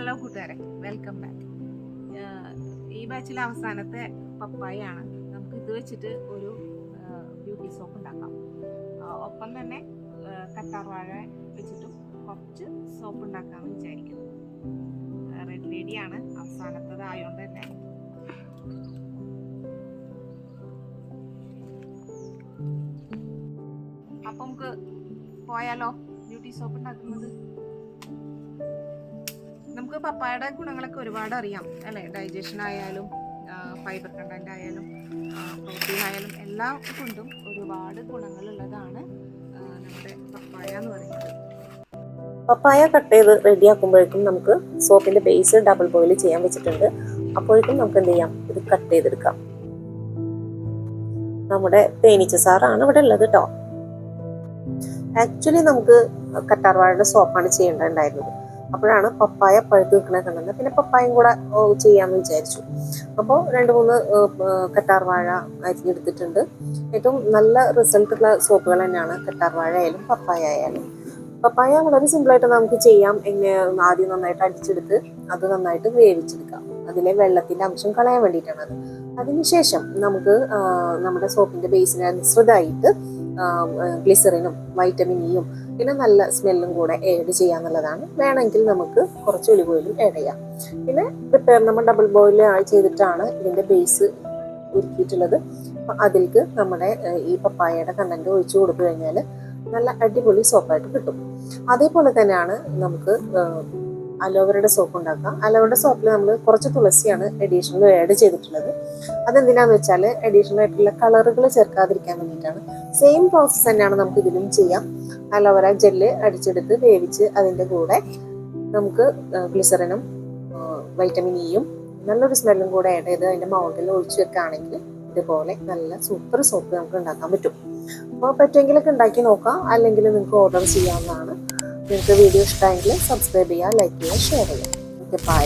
Hello കൂട്ടുകാരെ welcome back ഈ ബാച്ചിലെ അവസാനത്തെ പപ്പായാണ്. നമുക്ക് ഇത് വെച്ചിട്ട് ഒരു ബ്യൂട്ടി സോപ്പ് ഉണ്ടാക്കാം. ഒപ്പം തന്നെ കറ്റാർവാഴ വെച്ചിട്ടും കുറച്ച് സോപ്പ് ഉണ്ടാക്കാമെന്ന് വിചാരിക്കുന്നു. റെഡ് ലേഡിയാണ് അവസാനത്തത് ആയതുകൊണ്ട് തന്നെ. അപ്പം നമുക്ക് പോയാലോ? ബ്യൂട്ടി സോപ്പ് ഉണ്ടാക്കുന്നത്? നമുക്ക് പപ്പായയുടെ ഗുണങ്ങളൊക്കെ ഒരുപാട് അറിയാം അല്ലേ? ഡൈജഷൻ ആയാലും ഫൈബർ കണ്ടന്റ് ആയാലും പ്രോട്ടീൻ ആയാലും എല്ലാ കൊണ്ടും ഒരുപാട് ഗുണങ്ങളുള്ളതാണ് നമ്മുടെ പപ്പായ എന്ന് പറയുന്നത്. പപ്പായ കട്ട് ചെയ്ത് റെഡിയാക്കുമ്പോഴേക്കും നമുക്ക് സോപ്പിന്റെ ബേസ് ഡബിൾ ബോയിൽ ചെയ്യാൻ വെച്ചിട്ടുണ്ട്. അപ്പോഴേക്കും നമുക്ക് എന്ത് ചെയ്യാം? ഇത് കട്ട് ചെയ്തെടുക്കാം. നമ്മുടെ തേനീച്ച സാറാണ് ഇവിടെ ഉള്ളത് കേട്ടോ ആക്ച്വലി നമുക്ക് കറ്റാർവാഴയുടെ സോപ്പാണ് ചെയ്യേണ്ടതുണ്ടായിരുന്നത്. അപ്പോഴാണ് പപ്പായ പഴുത്ത് നിൽക്കണ കണ്ടത്. പിന്നെ പപ്പായും കൂടെ ചെയ്യാമെന്ന് വിചാരിച്ചു. അപ്പോൾ രണ്ട് മൂന്ന് കറ്റാർ വാഴ അരിഞ്ഞെടുത്തിട്ടുണ്ട്. ഏറ്റവും നല്ല റിസൾട്ട് ഉള്ള സോപ്പുകൾ തന്നെയാണ് കറ്റാർവാഴ ആയാലും പപ്പായ ആയാലും. പപ്പായ വളരെ സിമ്പിളായിട്ട് നമുക്ക് ചെയ്യാം. എങ്ങനെ ആദ്യം നന്നായിട്ട് അടിച്ചെടുത്ത് അത് നന്നായിട്ട് വേവിച്ചെടുക്കാം. അതിലെ വെള്ളത്തിന്റെ അംശം കളയാൻ വേണ്ടിയിട്ടാണ് അത് അതിനുശേഷം നമുക്ക് നമ്മുടെ സോപ്പിന്റെ ബേസിന് അനുസൃതമായിട്ട് ഗ്ലിസറിനും വൈറ്റമിൻ ഇയും പിന്നെ നല്ല സ്മെല്ലും കൂടെ ആഡ് ചെയ്യാന്നുള്ളതാണ്. വേണമെങ്കിൽ നമുക്ക് കുറച്ച് ഒലിവ് ഓയിലും ഏഡ് ചെയ്യാം. പിന്നെ പ്രിപ്പയർ നമ്മൾ ഡബിൾ ബോയിൽ ചെയ്തിട്ടാണ് ഇതിന്റെ ബേസ് ഒരുക്കിയിട്ടുള്ളത് അപ്പം അതിലേക്ക് നമ്മുടെ ഈ പപ്പായയുടെ കണ്ടന്റ് ഒഴിച്ചു കൊടുത്തു കഴിഞ്ഞാൽ നല്ല അടിപൊളി സോപ്പായിട്ട് കിട്ടും. അതേപോലെ തന്നെയാണ് നമുക്ക് അലോവരയുടെ സോപ്പ് ഉണ്ടാക്കാം. അലോവെറയുടെ സോപ്പിൽ നമ്മൾ കുറച്ച് തുളസിയാണ് എഡീഷണൽ ആഡ് ചെയ്തിട്ടുള്ളത്. അതെന്തിനാന്ന് വെച്ചാൽ അഡീഷണൽ ആയിട്ടുള്ള കളറുകൾ ചേർക്കാതിരിക്കാൻ വേണ്ടിയിട്ടാണ്. സെയിം പ്രോസസ്സ് തന്നെയാണ് നമുക്ക് ഇതിലും ചെയ്യാം. അലോവെറ ജെല്ല് അടിച്ചെടുത്ത് വേവിച്ച് അതിന്റെ കൂടെ നമുക്ക് ഗ്ലിസറിനും വൈറ്റമിൻ ഇയും നല്ലൊരു സ്മെല്ലും കൂടെ ആഡ് ചെയ്ത് അതിന്റെ മൗണ്ടിൽ ഒഴിച്ചു വെക്കുകയാണെങ്കിൽ ഇതുപോലെ നല്ല സൂപ്പർ സോപ്പ് നമുക്ക് ഉണ്ടാക്കാൻ പറ്റും. അപ്പോൾ പറ്റുമെങ്കിലൊക്കെ ഉണ്ടാക്കി നോക്കാം. അല്ലെങ്കിൽ നിങ്ങൾക്ക് ഓർഡർ ചെയ്യാവുന്നതാണ്. നിങ്ങൾക്ക് വീഡിയോ ഇഷ്ടമായെങ്കിൽ സബ്സ്ക്രൈബ് ചെയ്യുക ലൈക്ക് ചെയ്യുക ഷെയർ ചെയ്യുക. Okay bye